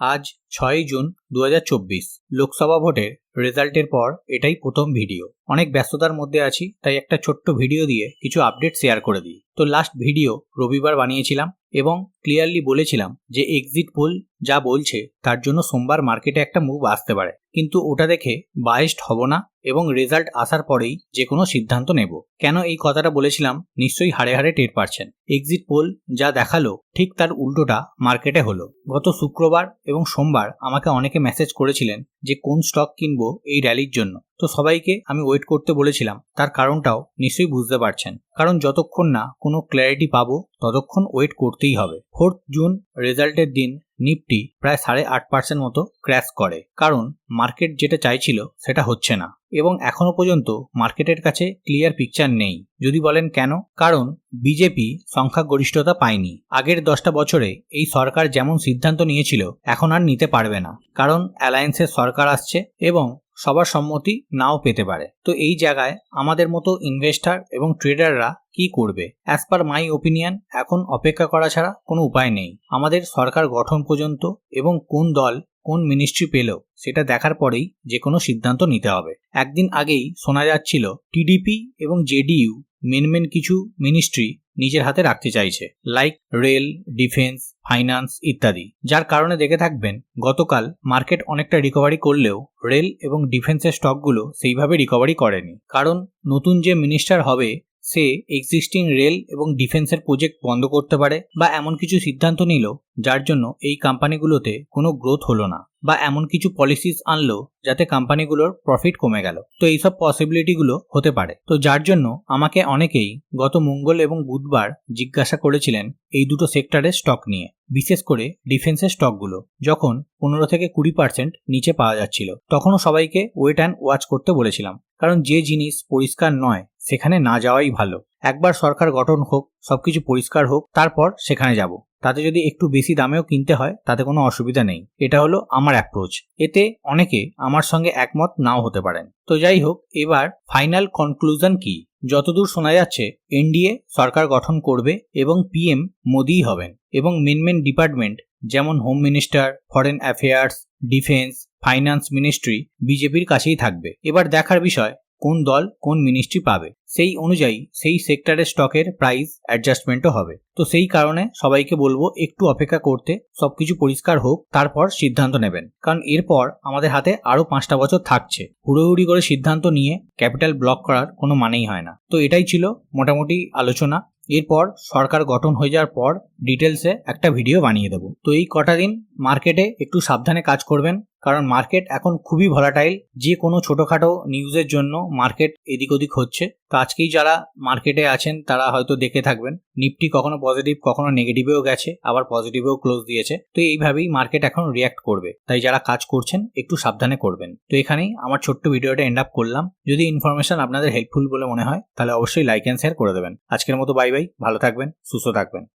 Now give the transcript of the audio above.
আজ ছয়ই জুন দু হাজার চব্বিশ। লোকসভা ভোটের রেজাল্টের পর এটাই প্রথম ভিডিও। অনেক ব্যস্ততার মধ্যে আছি, তাই একটা ছোট্ট ভিডিও দিয়ে কিছু আপডেট শেয়ার করে দিই। তো লাস্ট ভিডিও রবিবার বানিয়েছিলাম এবং ক্লিয়ারলি বলেছিলাম যে এক্সিট পোল যা বলছে, তার জন্য সোমবার মার্কেটে একটা মুভ আসতে পারে। কিন্তু ওটা দেখে বায়েস্ট হব না এবং রেজাল্ট আসার পরেই যে কোনো সিদ্ধান্ত নেব। কেন এই কথাটা বলেছিলাম? নিশ্চয়ই হাড়ে হাড়ে টের পারছেন। এক্সিট পোল যা দেখাল, ঠিক তার উল্টোটা মার্কেটে হলো। গত শুক্রবার এবং সোমবার আমাকে অনেকে মেসেজ করেছিলেন যে কোন স্টক কিনবো এই র্যালির জন্য। তো সবাইকে আমি ওয়েট করতে বলেছিলাম। তার কারণটাও নিশ্চয়ই বুঝতে পারছেন। কারণ যতক্ষণ না কোনো ক্ল্যারিটি পাবো, ততক্ষণ ওয়েট করতেই হবে। ফোর্থ জুন রেজাল্টের দিন নিফটি প্রায় সাড়ে আট পার্সেন্ট মতো ক্র্যাশ করে। কারণ মার্কেট যেটা চাইছিল সেটা হচ্ছে না। এবং এখনও পর্যন্ত মার্কেটের কাছে ক্লিয়ার পিকচার নেই। যদি বলেন কেন? কারণ বিজেপি সংখ্যাগরিষ্ঠতা পায়নি। আগের দশটা বছরে এই সরকার যেমন সিদ্ধান্ত নিয়েছিল, এখন আর নিতে পারবে না। কারণ অ্যালায়েন্সের সরকার আসছে এবং সবার সম্মতি নাও পেতে পারে। তো এই জায়গায় আমাদের মতো ইনভেস্টার এবং ট্রেডাররা কি করবে? অ্যাজ পার মাই ওপিনিয়ন এখন অপেক্ষা করা ছাড়া কোনো উপায় নেই। আমাদের সরকার গঠন পর্যন্ত এবং কোন দল কোন মিনিস্ট্রি পেল, সেটা দেখার পরেই যে কোনো সিদ্ধান্ত নিতে হবে। একদিন আগেই শোনা যাচ্ছিল টিডিপি এবং জেডিইউ মেন মেন কিছু মিনিস্ট্রি নিজের হাতে রাখতে চাইছে। লাইক রেল ডিফেন্স ফাইন্যান্স ইত্যাদি। যার কারণে দেখে থাকবেন, গতকাল মার্কেট অনেকটা রিকভারি করলেও রেল এবং ডিফেন্সের স্টকগুলো সেইভাবে রিকভারি করেনি। কারণ নতুন যে মিনিস্টার হবে, সে এক্সিস্টিং রেল এবং ডিফেন্সের প্রজেক্ট বন্ধ করতে পারে বা এমন কিছু সিদ্ধান্ত নিল, যার জন্য এই কোম্পানিগুলোতে কোনো গ্রোথ হলো না। বা এমন কিছু পলিসিস আনলো যাতে কোম্পানিগুলোর প্রফিট কমে গেল। তো এইসব পসিবিলিটিগুলো হতে পারে। তো যার জন্য আমাকে অনেকেই গত মঙ্গল এবং বুধবার জিজ্ঞাসা করেছিলেন এই দুটো সেক্টরের স্টক নিয়ে, বিশেষ করে ডিফেন্সের স্টকগুলো যখন পনেরো থেকে কুড়ি পার্সেন্ট নিচে পাওয়া যাচ্ছিল। তখনও সবাইকে ওয়েট অ্যান্ড ওয়াচ করতে বলেছিলাম। কারণ যে জিনিস পরিষ্কার নয়, সেখানে না যাওয়াই ভালো। একবার সরকার গঠন হোক, সবকিছু পরিষ্কার হোক, তারপর সেখানে যাব। তাতে যদি একটু বেশি দামেও কিনতে হয়, তাতে কোনো অসুবিধা নেই। এটা হলো আমার অ্যাপ্রোচ এতে অনেকে আমার সঙ্গে একমত নাও হতে পারেন। তো যাই হোক, এবার ফাইনাল কনক্লুশন কি? যতদূর শোনা যাচ্ছে, এনডিএ সরকার গঠন করবে এবং পিএম মোদিই হবেন এবং মেন মেন ডিপার্টমেন্ট যেমন home minister foreign affairs defence finance ministry বিজেপির কাছেই থাকবে। এবার দেখার বিষয় কোন দল কোন মিনিস্ট্রি পাবে। সেই অনুযায়ী সেই সেক্টরের স্টকের প্রাইস অ্যাডজাস্টমেন্টও হবে। তো সেই কারণে সবাইকে বলব একটু অপেক্ষা করতে, সবকিছু পরিষ্কার হোক, তারপর সিদ্ধান্ত নেবেন। কারণ এরপর আমাদের হাতে আরও পাঁচটা বছর থাকছে। হুড়োহুড়ি করে সিদ্ধান্ত নিয়ে ক্যাপিটাল ব্লক করার কোনো মানেই হয় না। তো এটাই ছিল মোটামুটি আলোচনা। এরপর সরকার গঠন হয়ে যাওয়ার পর ডিটেলসে একটা ভিডিও বানিয়ে দেবো। তো এই কটা দিন মার্কেটে একটু সাবধানে কাজ করবেন। কারণ মার্কেট এখন খুবই ভলাটাইল যে কোনো ছোটোখাটো নিউজের জন্য মার্কেট এদিক ওদিক হচ্ছে। তো আজকেই যারা মার্কেটে আছেন, তারা হয়তো দেখে থাকবেন। নিফটি কখনো পজিটিভ কখনো নেগেটিভেও গেছে, আবার পজিটিভেও ক্লোজ দিয়েছে। তো এইভাবেই মার্কেট এখন রিয়াক্ট করবে। তাই যারা কাজ করছেন, একটু সাবধানে করবেন। তো এখানেই আমার ছোট্ট ভিডিওটা এন্ড আপ করলাম। যদি ইনফরমেশন আপনাদের হেল্পফুল বলে মনে হয়, তাহলে অবশ্যই লাইক অ্যান্ড শেয়ার করে দেবেন। আজকের মতো বাই বাই ভালো থাকবেন, সুস্থ থাকবেন।